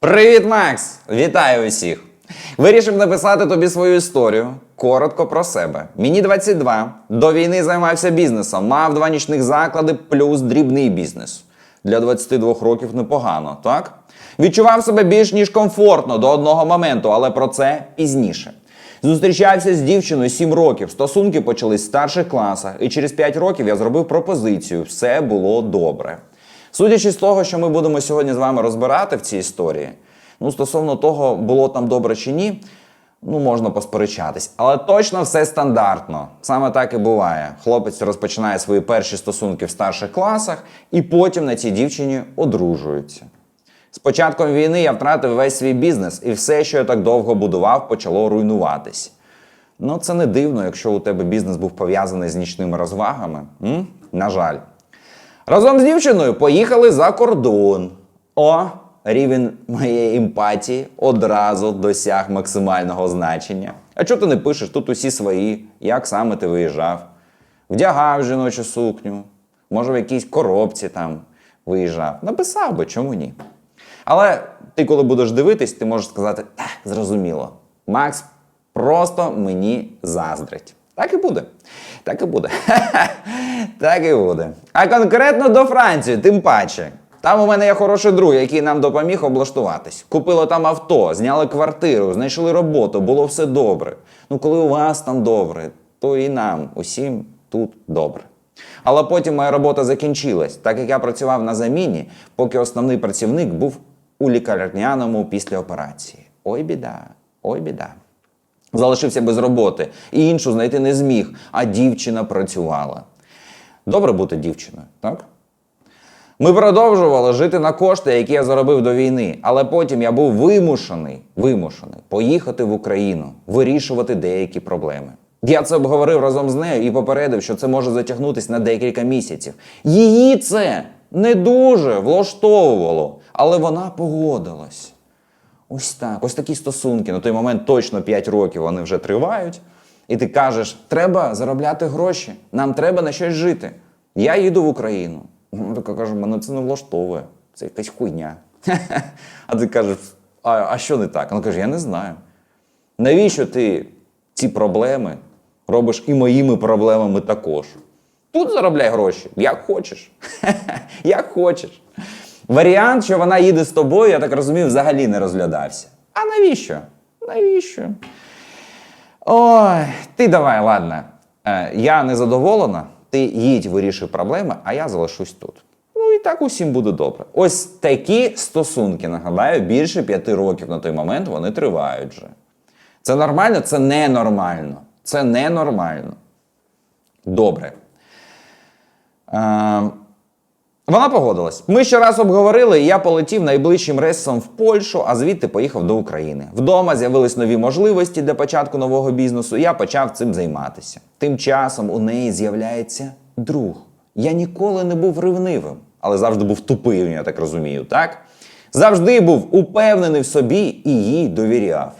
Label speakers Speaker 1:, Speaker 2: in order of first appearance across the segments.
Speaker 1: Привіт, Макс! Вітаю усіх! Вирішив написати тобі свою історію. Коротко про себе. Мені 22. До війни займався бізнесом, мав два нічних заклади плюс дрібний бізнес. Для 22 років непогано, так? Відчував себе більш ніж комфортно до одного моменту, але про це пізніше. Зустрічався з дівчиною 7 років. Стосунки почались в старших класах, і через 5 років я зробив пропозицію. Все було добре. Судячи з того, що ми будемо сьогодні з вами розбирати в цій історії, ну стосовно того, було там добре чи ні, ну можна посперечатись. Але точно все стандартно. Саме так і буває. Хлопець розпочинає свої перші стосунки в старших класах, і потім на цій дівчині одружується. З початком війни я втратив весь свій бізнес, і все, що я так довго будував, почало руйнуватись. Ну, це не дивно, якщо у тебе бізнес був пов'язаний з нічними розвагами. М? На жаль. Разом з дівчиною поїхали за кордон. О, рівень моєї емпатії одразу досяг максимального значення. А чого ти не пишеш? Тут усі свої. Як саме ти виїжджав? Вдягав жіночу сукню, може, в якійсь коробці там виїжджав. Написав би, чому ні? Але ти, коли будеш дивитись, ти можеш сказати: зрозуміло, Макс просто мені заздрить. Так і буде. Так і буде. так і буде. А конкретно до Франції, тим паче. Там у мене є хороший друг, який нам допоміг облаштуватись. Купили там авто, зняли квартиру, знайшли роботу, було все добре. Ну, коли у вас там добре, то і нам усім тут добре. Але потім моя робота закінчилась, так як я працював на заміні, поки основний працівник був у лікарняному після операції. Ой, біда, ой, біда. Залишився без роботи і іншу знайти не зміг, а дівчина працювала. Добре бути дівчиною, так? Ми продовжували жити на кошти, які я заробив до війни, але потім я був вимушений, вимушений поїхати в Україну, вирішувати деякі проблеми. Я це обговорив разом з нею і попередив, що це може затягнутися на декілька місяців. Її це не дуже влаштовувало, але вона погодилась. Ось так, ось такі стосунки. На той момент точно 5 років вони вже тривають. І ти кажеш, треба заробляти гроші, нам треба на щось жити. Я їду в Україну. Вона каже, мене це не влаштовує. Це якась хуйня. А ти кажеш, а, а що не так? Вона каже, я не знаю. Навіщо ти ці проблеми робиш і моїми проблемами також? Тут заробляй гроші, як хочеш. як хочеш. Варіант, що вона їде з тобою, я так розумію, взагалі не розглядався. А навіщо? Навіщо? Ой, ти давай, ладно. Е, я не задоволена, ти їдь, вирішуй проблеми, а я залишусь тут. Ну і так усім буде добре. Ось такі стосунки, нагадаю, більше п'яти років на той момент вони тривають вже. Це нормально? Це ненормально. Це ненормально. Добре. Е, вона погодилась. Ми ще раз обговорили, і я полетів найближчим рейсом в Польщу, а звідти поїхав до України. Вдома з'явились нові можливості для початку нового бізнесу, і я почав цим займатися. Тим часом у неї з'являється друг. Я ніколи не був ревнивим, але завжди був тупим, я так розумію, так? Завжди був упевнений в собі і їй довіряв.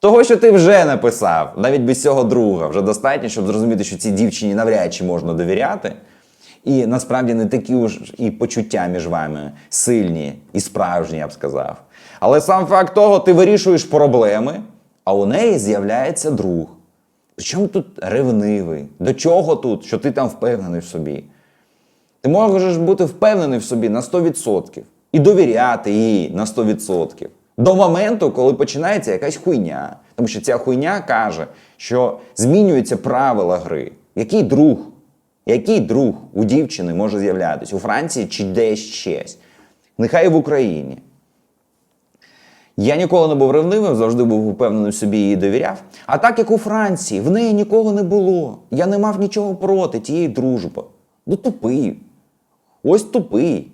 Speaker 1: Того, що ти вже написав, навіть без цього друга, вже достатньо, щоб зрозуміти, що цій дівчині навряд чи можна довіряти. І насправді не такі уж і почуття між вами сильні і справжні, я б сказав. Але сам факт того, ти вирішуєш проблеми, а у неї з'являється друг. Причому тут ревнивий? До чого тут, що ти там впевнений в собі? Ти можеш бути впевнений в собі на 100% і довіряти їй на 100%. До моменту, коли починається якась хуйня. Тому що ця хуйня каже, що змінюються правила гри. Який друг? Який друг у дівчини може з'являтися у Франції чи десь щось? Нехай і в Україні. Я ніколи не був ревнивим, завжди був упевнений в собі і довіряв. А так як у Франції, в неї нікого не було. Я не мав нічого проти тієї дружби. Ну, тупий. Ось тупий.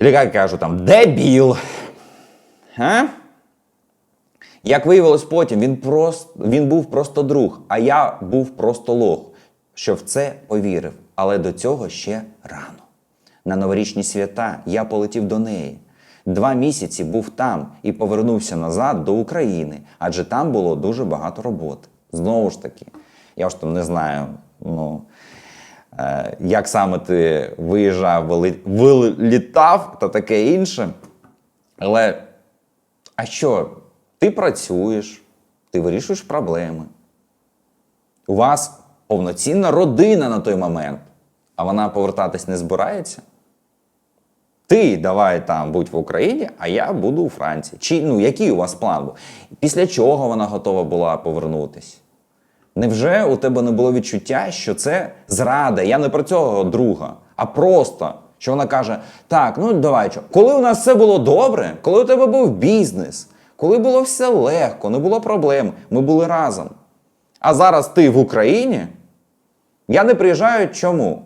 Speaker 1: Як кажу там, дебіл. А? Як виявилось потім, він, просто, він був просто друг, а я був просто лох, що в це повірив. Але до цього ще рано. На новорічні свята я полетів до неї. Два місяці був там і повернувся назад до України, адже там було дуже багато роботи. Знову ж таки, я ж там не знаю, ну, е, як саме ти виїжджав, вилітав та таке інше. Але а що? Ти працюєш, ти вирішуєш проблеми. У вас повноцінна родина на той момент, а вона повертатись не збирається. Ти давай там будь в Україні, а я буду у Франції. Чи ну який у вас план був? Після чого вона готова була повернутись? Невже у тебе не було відчуття, що це зрада? Я не про цього друга, а просто, що вона каже: так, ну давай, що. коли у нас все було добре, коли у тебе був бізнес, коли було все легко, не було проблем, ми були разом. А зараз ти в Україні? Я не приїжджаю чому?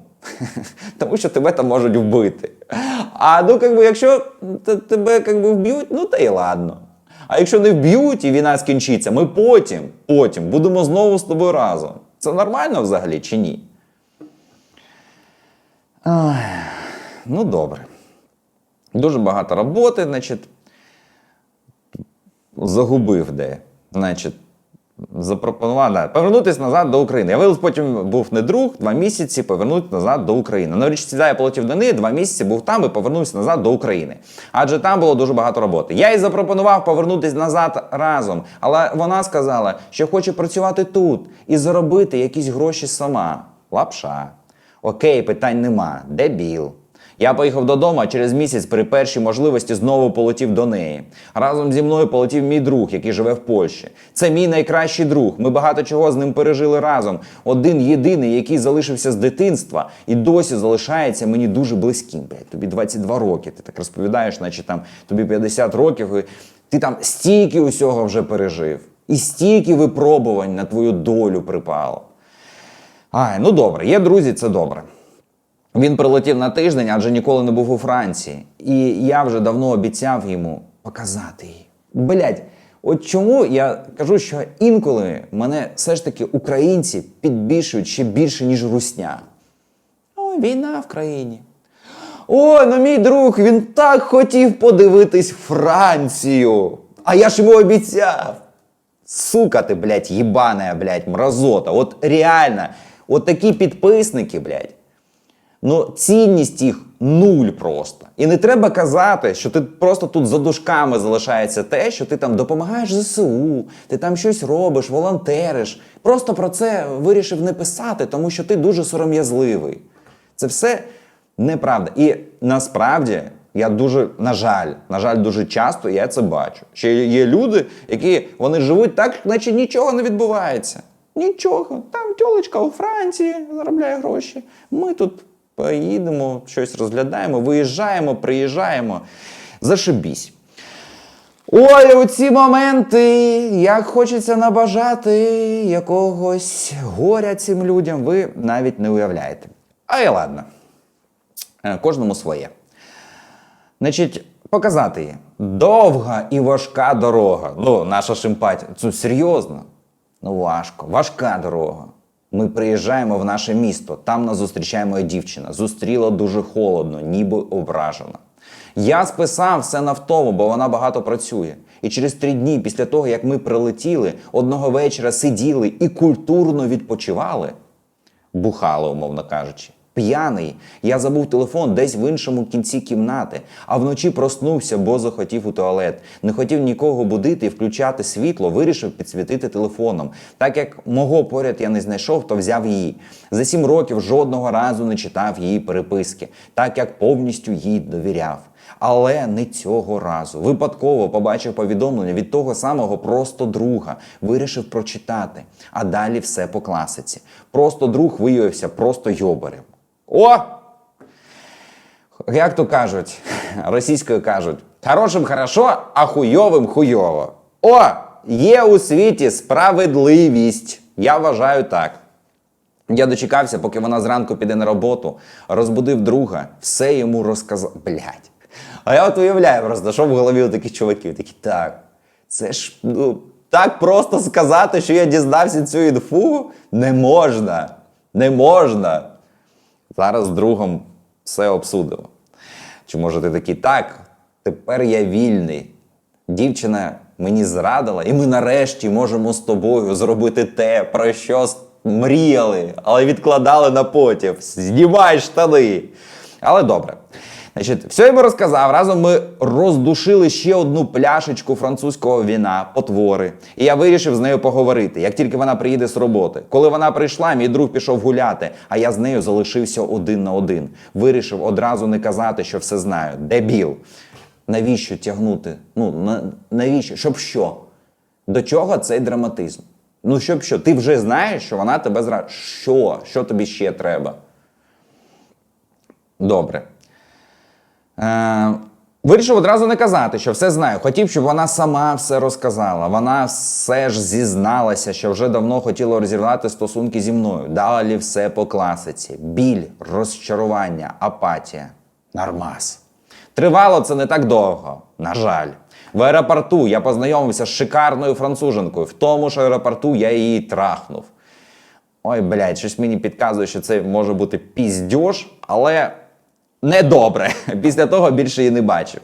Speaker 1: Тому що тебе там можуть вбити. А ну, как би, якщо тебе как би, вб'ють, ну та й ладно. А якщо не вб'ють і війна скінчиться, ми потім, потім будемо знову з тобою разом. Це нормально взагалі чи ні? Ай, ну добре. Дуже багато роботи, значить, загубив де. Значить, запропонував да, повернутися назад до України. Я виявив, потім був не друг, два місяці повернутися назад до України. На річці я полетів до неї, два місяці був там і повернувся назад до України. Адже там було дуже багато роботи. Я їй запропонував повернутися назад разом, але вона сказала, що хоче працювати тут і заробити якісь гроші сама. Лапша. Окей, питань нема. Дебіл. Я поїхав додому, а через місяць при першій можливості знову полетів до неї. Разом зі мною полетів мій друг, який живе в Польщі. Це мій найкращий друг. Ми багато чого з ним пережили разом. Один єдиний, який залишився з дитинства і досі залишається мені дуже близьким. Блядь, тобі 22 роки. Ти так розповідаєш, наче там тобі 50 років, і ти там стільки усього вже пережив, і стільки випробувань на твою долю припало. Ай, ну добре, є друзі, це добре. Він прилетів на тиждень, адже ніколи не був у Франції. І я вже давно обіцяв йому показати її. Блять, от чому я кажу, що інколи мене все ж таки українці підбільшують ще більше, ніж русня. Ой, війна в країні. Ой, ну мій друг, він так хотів подивитись Францію. А я ж йому обіцяв. Сука ти, блядь, єбаная, блядь, мразота. От реально, от такі підписники, блядь. Ну, цінність їх нуль просто. І не треба казати, що ти просто тут за дужками залишається те, що ти там допомагаєш ЗСУ, ти там щось робиш, волонтериш. Просто про це вирішив не писати, тому що ти дуже сором'язливий. Це все неправда. І насправді я дуже, на жаль, на жаль, дуже часто я це бачу. Ще є люди, які вони живуть так, наче нічого не відбувається. Нічого. Там тьолочка у Франції заробляє гроші. Ми тут поїдемо, щось розглядаємо, виїжджаємо, приїжджаємо. Зашибісь. Ой, у ці моменти, як хочеться набажати якогось горя цим людям, ви навіть не уявляєте. А і ладно. Е, Кожному своє. Значить, показати її. Довга і важка дорога. Ну, наша симпатія. Це серйозно. Ну, важко, важка дорога. Ми приїжджаємо в наше місто, там нас зустрічає моя дівчина. Зустріла дуже холодно, ніби ображена. Я списав все на втому, бо вона багато працює. І через три дні після того, як ми прилетіли, одного вечора сиділи і культурно відпочивали, бухали, умовно кажучи. П'яний, я забув телефон десь в іншому кінці кімнати, а вночі проснувся, бо захотів у туалет. Не хотів нікого будити і включати світло, вирішив підсвітити телефоном. Так як мого поряд я не знайшов, то взяв її. За сім років жодного разу не читав її переписки, так як повністю їй довіряв. Але не цього разу. Випадково побачив повідомлення від того самого просто друга. Вирішив прочитати. А далі все по класиці. Просто друг виявився просто йобарем. О! Як то кажуть, російською кажуть, хорошим хорошо, а хуйовим хуйово. О! Є у світі справедливість. Я вважаю так. Я дочекався, поки вона зранку піде на роботу, розбудив друга, все йому розказав. Блять. А я от уявляю просто, що в голові у таких чуваків. Такі, так, це ж ну, так просто сказати, що я дізнався цю інфу, не можна. Не можна. Зараз з другом все обсудимо. Чи може ти такий, так, тепер я вільний. Дівчина мені зрадила, і ми нарешті можемо з тобою зробити те, про що мріяли, але відкладали на потім. Знімай штани. Але добре. Значить, все йому розказав. Разом ми роздушили ще одну пляшечку французького віна, потвори. І я вирішив з нею поговорити, як тільки вона приїде з роботи. Коли вона прийшла, мій друг пішов гуляти, а я з нею залишився один на один. Вирішив одразу не казати, що все знаю. Дебіл. Навіщо тягнути? Ну, на, навіщо? Щоб що? До чого цей драматизм? Ну, щоб що? Ти вже знаєш, що вона тебе зра... Що? Що тобі ще треба? Добре. Е, вирішив одразу не казати, що все знаю. Хотів, щоб вона сама все розказала. Вона все ж зізналася, що вже давно хотіла розірвати стосунки зі мною. Далі все по класиці: біль, розчарування, апатія. Нормас. Тривало це не так довго, на жаль. В аеропорту я познайомився з шикарною француженкою. В тому ж аеропорту я її трахнув. Ой, блядь, щось мені підказує, що це може бути піздьош, але недобре. Після того більше її не бачив.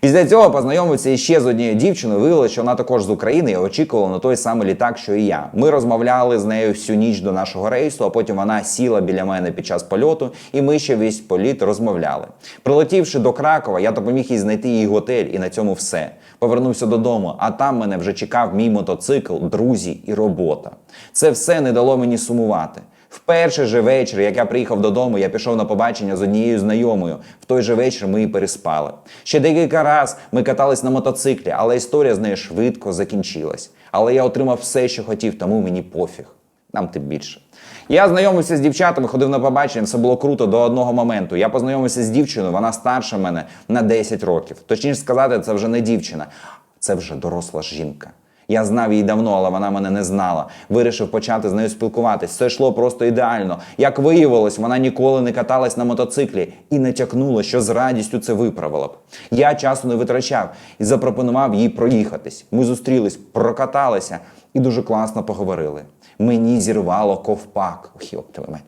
Speaker 1: Після цього познайомився іще з однією дівчиною. Виявилося, що вона також з України і очікувала на той самий літак, що і я. Ми розмовляли з нею всю ніч до нашого рейсу, а потім вона сіла біля мене під час польоту, і ми ще весь політ розмовляли. Прилетівши до Кракова, я допоміг їй знайти її готель, і на цьому все. Повернувся додому, а там мене вже чекав мій мотоцикл, друзі і робота. Це все не дало мені сумувати. В перший же вечір, як я приїхав додому, я пішов на побачення з однією знайомою. В той же вечір ми і переспали. Ще декілька раз ми катались на мотоциклі, але історія з нею швидко закінчилась. Але я отримав все, що хотів, тому мені пофіг. Нам тим більше. Я знайомився з дівчатами, ходив на побачення, все було круто до одного моменту. Я познайомився з дівчиною, вона старша мене на 10 років. Точніше сказати, це вже не дівчина, це вже доросла жінка. Я знав її давно, але вона мене не знала. Вирішив почати з нею спілкуватись. Все йшло просто ідеально. Як виявилось, вона ніколи не каталась на мотоциклі і натякнула, що з радістю це виправила б. Я часу не витрачав і запропонував їй проїхатись. Ми зустрілись, прокаталися і дуже класно поговорили. Мені зірвало ковпак. Тебе.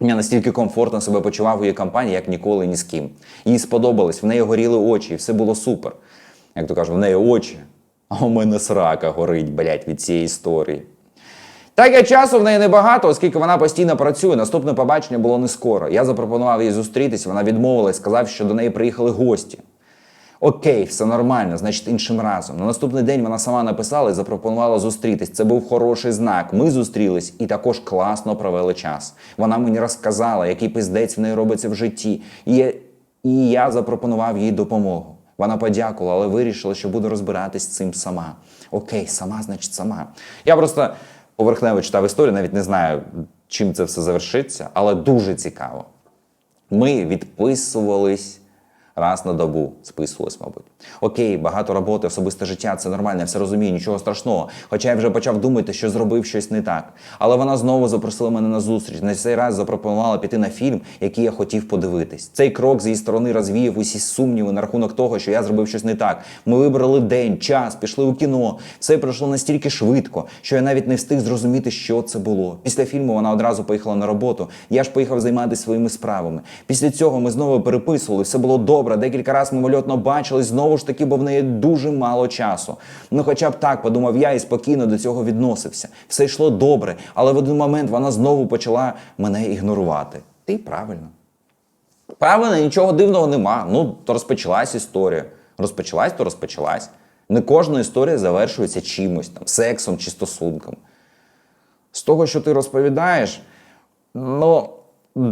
Speaker 1: Я настільки комфортно себе почував у її компанії, як ніколи ні з ким. Їй сподобалось, в неї горіли очі, і все було супер. Як то кажуть, в неї очі, а у мене срака горить, блядь, від цієї історії. Так як часу в неї небагато, оскільки вона постійно працює. Наступне побачення було не скоро. Я запропонував їй зустрітись, вона відмовилась, сказав, що до неї приїхали гості. Окей, все нормально, значить іншим разом. На наступний день вона сама написала і запропонувала зустрітись. Це був хороший знак. Ми зустрілись і також класно провели час. Вона мені розказала, який пиздець в неї робиться в житті. І я запропонував їй допомогу. Вона подякувала, але вирішила, що буде розбиратись цим сама. Окей, сама, значить, сама. Я просто поверхнево читав історію, навіть не знаю, чим це все завершиться, але дуже цікаво. Ми відписувались раз на добу, списувались, мабуть. Окей, багато роботи, особисте життя, це нормально, я все розумію, нічого страшного. Хоча я вже почав думати, що зробив щось не так. Але вона знову запросила мене на зустріч. На цей раз запропонувала піти на фільм, який я хотів подивитись. Цей крок з її сторони розвіяв усі сумніви на рахунок того, що я зробив щось не так. Ми вибрали день, час, пішли у кіно. Все пройшло настільки швидко, що я навіть не встиг зрозуміти, що це було. Після фільму вона одразу поїхала на роботу. Я ж поїхав займатися своїми справами. Після цього ми знову переписували, все було добре. Декілька разів мимольотно бачились знову ж таки, бо в неї дуже мало часу. Ну, хоча б так, подумав я і спокійно до цього відносився. Все йшло добре, але в один момент вона знову почала мене ігнорувати. Ти правильно. Правильно, нічого дивного нема. Ну, то розпочалась історія. Розпочалась, то розпочалась. Не кожна історія завершується чимось там, сексом чи стосунком. З того, що ти розповідаєш, ну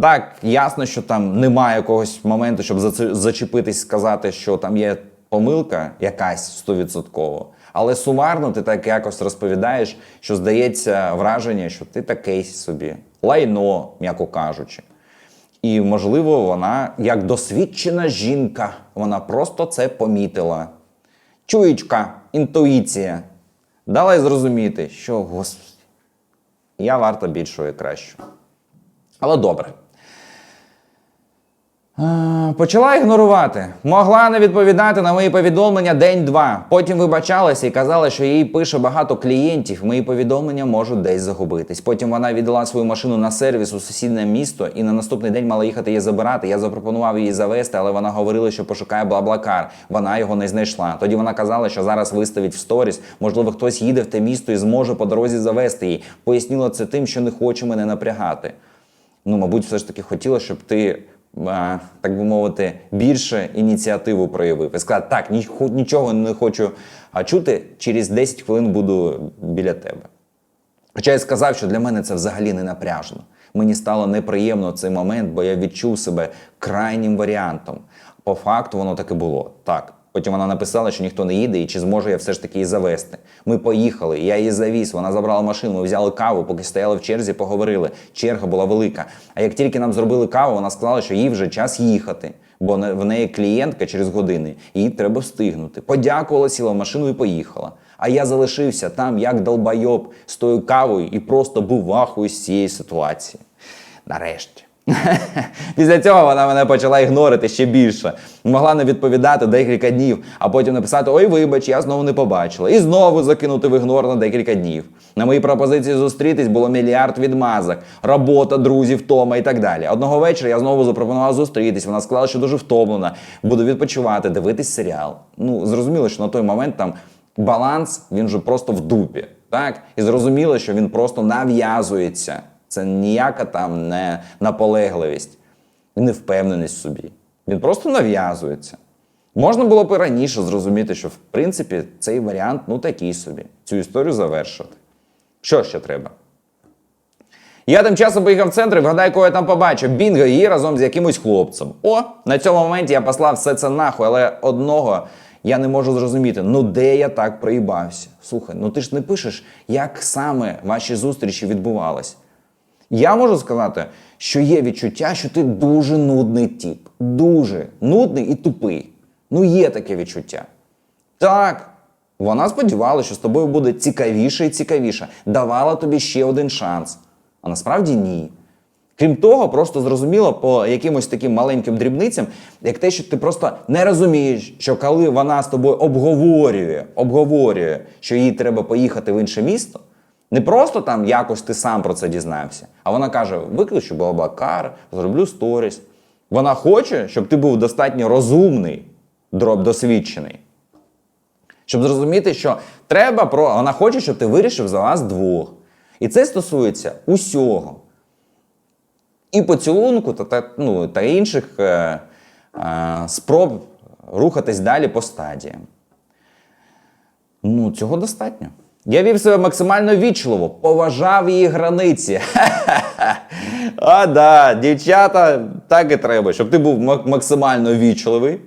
Speaker 1: так, ясно, що там немає якогось моменту, щоб зачепитись, сказати, що там є помилка якась стовідсотково. Але сумарно ти так якось розповідаєш, що здається враження, що ти такий собі лайно, м'яко кажучи. І, можливо, вона, як досвідчена жінка, вона просто це помітила. Чуєчка, інтуїція. Дала й зрозуміти, що, господи, я варта більшого і кращого. Але добре. Почала ігнорувати. Могла не відповідати на мої повідомлення день-два. Потім вибачалася і казала, що їй пише багато клієнтів. Мої повідомлення можуть десь загубитись. Потім вона віддала свою машину на сервіс у сусіднє місто і на наступний день мала їхати її забирати. Я запропонував її завести, але вона говорила, що пошукає бла-блакар. Вона його не знайшла. Тоді вона казала, що зараз виставить в сторіс. Можливо, хтось їде в те місто і зможе по дорозі завести її. Пояснила це тим, що не хоче мене напрягати. Ну, мабуть, все ж таки хотіла, щоб ти е, так би мовити, більше ініціативу проявив і сказав, так, ні- нічого не хочу чути, через 10 хвилин буду біля тебе. Хоча я сказав, що для мене це взагалі не напряжно. Мені стало неприємно цей момент, бо я відчув себе крайнім варіантом. По факту воно так і було. Так. Потім вона написала, що ніхто не їде, і чи зможу я все ж таки її завести. Ми поїхали, я її завіз, вона забрала машину, ми взяли каву, поки стояли в черзі, поговорили. Черга була велика. А як тільки нам зробили каву, вона сказала, що їй вже час їхати, бо в неї клієнтка через години, їй треба встигнути. Подякувала, сіла в машину і поїхала. А я залишився там, як долбайоб, з тою кавою і просто був в ахуї з цієї ситуації. Нарешті. Після цього вона мене почала ігнорити ще більше. Могла не відповідати декілька днів, а потім написати: Ой, вибач, я знову не побачила. І знову закинути в ігнор на декілька днів. На мої пропозиції зустрітись було мільярд відмазок, робота, друзі, втома і так далі. Одного вечора я знову запропонував зустрітись. Вона сказала, що дуже втомлена, буду відпочивати, дивитись серіал. Ну, зрозуміло, що на той момент там баланс він же просто в дупі. Так? І зрозуміло, що він просто нав'язується. Це ніяка там не наполегливість і невпевненість в собі. Він просто нав'язується. Можна було б і раніше зрозуміти, що в принципі цей варіант ну такий собі. Цю історію завершити. Що ще треба? Я тим часом поїхав в центр і вгадай, кого я там побачив. Бінго її разом з якимось хлопцем. О, на цьому моменті я послав все це нахуй, але одного я не можу зрозуміти, ну де я так проїбався. Слухай, ну ти ж не пишеш, як саме ваші зустрічі відбувались. Я можу сказати, що є відчуття, що ти дуже нудний тип. Дуже нудний і тупий. Ну, є таке відчуття. Так, вона сподівалася, що з тобою буде цікавіше і цікавіше. Давала тобі ще один шанс. А насправді ні. Крім того, просто зрозуміло по якимось таким маленьким дрібницям, як те, що ти просто не розумієш, що коли вона з тобою обговорює, обговорює, що їй треба поїхати в інше місто, не просто там якось ти сам про це дізнався, а вона каже: виключу Бабакар, зроблю сторіс. Вона хоче, щоб ти був достатньо розумний, досвідчений. Щоб зрозуміти, що треба про. Вона хоче, щоб ти вирішив за вас двох. І це стосується усього. І поцілунку та, та, ну, та інших е, е, спроб рухатись далі по стадіям. Ну, цього достатньо. Я вів себе максимально вічливо, поважав її границі. А, да, дівчата, так і треба, щоб ти був максимально вічливий.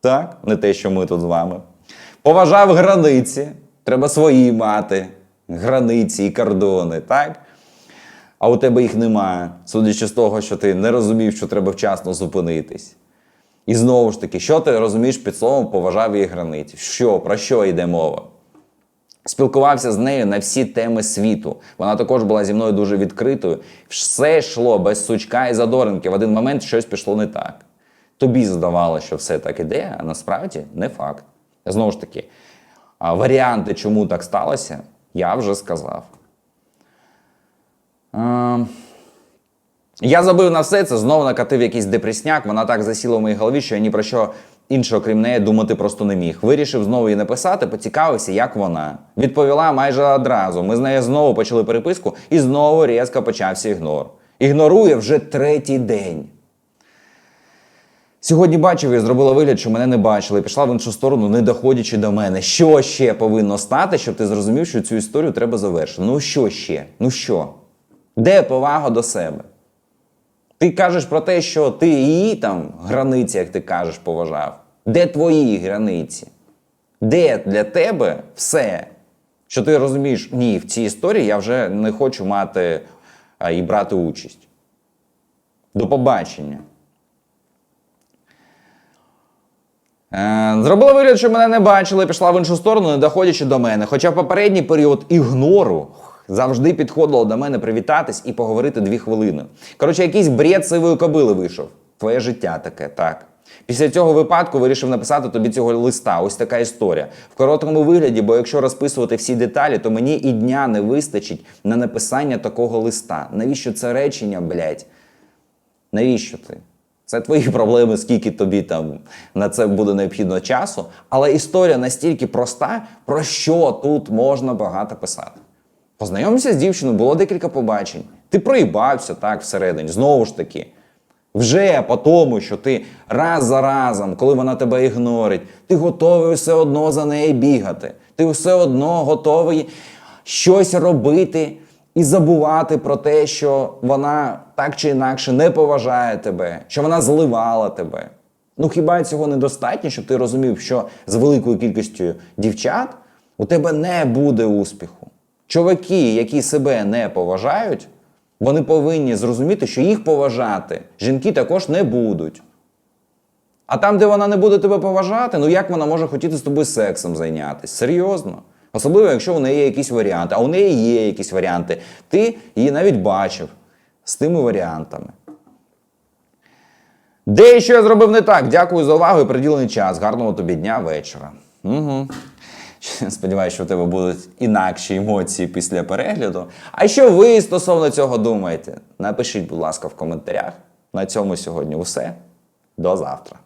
Speaker 1: Так, не те, що ми тут з вами. Поважав границі. Треба свої мати. Границі і кордони, так? А у тебе їх немає, судячи з того, що ти не розумів, що треба вчасно зупинитись. І знову ж таки, що ти розумієш під словом поважав її границі? Що, про що йде мова? Спілкувався з нею на всі теми світу. Вона також була зі мною дуже відкритою. Все йшло без сучка і задоринки. В один момент щось пішло не так. Тобі здавалося, що все так іде, а насправді не факт. Знову ж таки, варіанти, чому так сталося, я вже сказав. Я забив на все це, знову накатив якийсь депресняк. Вона так засіла в моїй голові, що я ні про що іншого, крім неї, думати просто не міг. Вирішив знову їй написати, поцікавився, як вона. Відповіла майже одразу. Ми з нею знову почали переписку, і знову різко почався ігнор. Ігнорує вже третій день. Сьогодні бачив і зробила вигляд, що мене не бачили, і пішла в іншу сторону, не доходячи до мене. Що ще повинно стати, щоб ти зрозумів, що цю історію треба завершити? Ну що ще? Ну що? Де повага до себе? Ти кажеш про те, що ти її там границі, як ти кажеш, поважав. Де твої границі? Де для тебе все? Що ти розумієш, ні, в цій історії я вже не хочу мати а, і брати участь. До побачення. Е, Зробила вигляд, що мене не бачили, пішла в іншу сторону, не доходячи до мене. Хоча в попередній період ігнору завжди підходило до мене привітатись і поговорити дві хвилини. Коротше, якийсь бред сивої кобили вийшов. Твоє життя таке, так. Після цього випадку вирішив написати тобі цього листа. Ось така історія. В короткому вигляді, бо якщо розписувати всі деталі, то мені і дня не вистачить на написання такого листа. Навіщо це речення, блядь? Навіщо ти? Це твої проблеми, скільки тобі там на це буде необхідно часу. Але історія настільки проста, про що тут можна багато писати. Познайомився з дівчиною, було декілька побачень. Ти проїбався так всередині, знову ж таки. Вже по тому, що ти раз за разом, коли вона тебе ігнорить, ти готовий все одно за нею бігати. Ти все одно готовий щось робити і забувати про те, що вона так чи інакше не поважає тебе, що вона зливала тебе. Ну хіба цього недостатньо, щоб ти розумів, що з великою кількістю дівчат у тебе не буде успіху? Чуваки, які себе не поважають, вони повинні зрозуміти, що їх поважати жінки також не будуть. А там, де вона не буде тебе поважати, ну як вона може хотіти з тобою сексом зайнятися? Серйозно. Особливо, якщо у неї є якісь варіанти, а у неї є якісь варіанти. Ти її навіть бачив з тими варіантами. Де і що я зробив не так? Дякую за увагу і приділений час. Гарного тобі дня, вечора. Угу. Сподіваюся, що в тебе будуть інакші емоції після перегляду. А що ви стосовно цього думаєте? Напишіть, будь ласка, в коментарях. На цьому сьогодні все. До завтра.